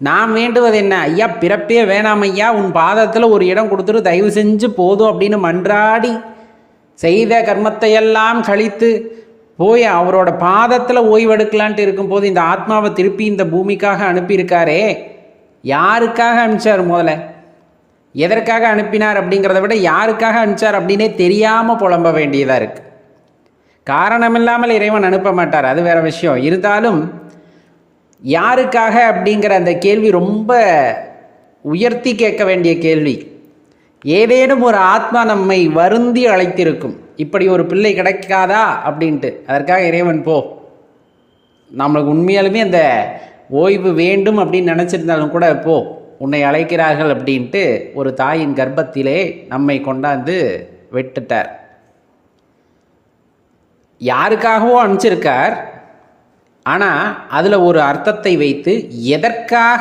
நான் வேண்டுவது என்ன? ஐயா பிறப்பே வேணாம் ஐயா. உன் பாதத்தில் ஒரு இடம் கொடுத்துட்டு தயவு செஞ்சு போதும் அப்படின்னு மன்றாடி செய்த கர்மத்தையெல்லாம் கழித்து போய் அவரோட பாதத்தில் ஓய்வெடுக்கலான்ட்டு இருக்கும்போது இந்த ஆத்மாவை திருப்பி இந்த பூமிக்காக அனுப்பியிருக்காரே. யாருக்காக அனுப்பிச்சார் முதல்ல? எதற்காக அனுப்பினார் அப்படிங்கிறத விட யாருக்காக அனுப்பிச்சார் அப்படின்னே தெரியாமல் புலம்ப வேண்டியதாக இருக்குது காரணமில்லாமல் இறைவன் அனுப்ப மாட்டார். அது வேறு விஷயம். இருந்தாலும் யாருக்காக அப்படிங்கிற அந்த கேள்வி ரொம்ப உயர்த்தி கேட்க வேண்டிய கேள்வி. ஏதேனும் ஒரு ஆத்மா நம்மை வருந்தி அழைத்திருக்கும். இப்படி ஒரு பிள்ளை கிடைக்காதா அப்படின்ட்டு. அதற்காக இறைவன் போ. நம்மளுக்கு உண்மையாலுமே அந்த ஓய்வு வேண்டும் அப்படின்னு நினச்சிருந்தாலும் கூட போ. உன்னை அழைக்கிறார்கள் அப்படின்ட்டு ஒரு தாயின் கர்ப்பத்திலே நம்மை கொண்டாந்து வெட்டுட்டார். யாருக்காகவோ அனுப்பிச்சிருக்கார். ஆனால் அதில் ஒரு அர்த்தத்தை வைத்து எதற்காக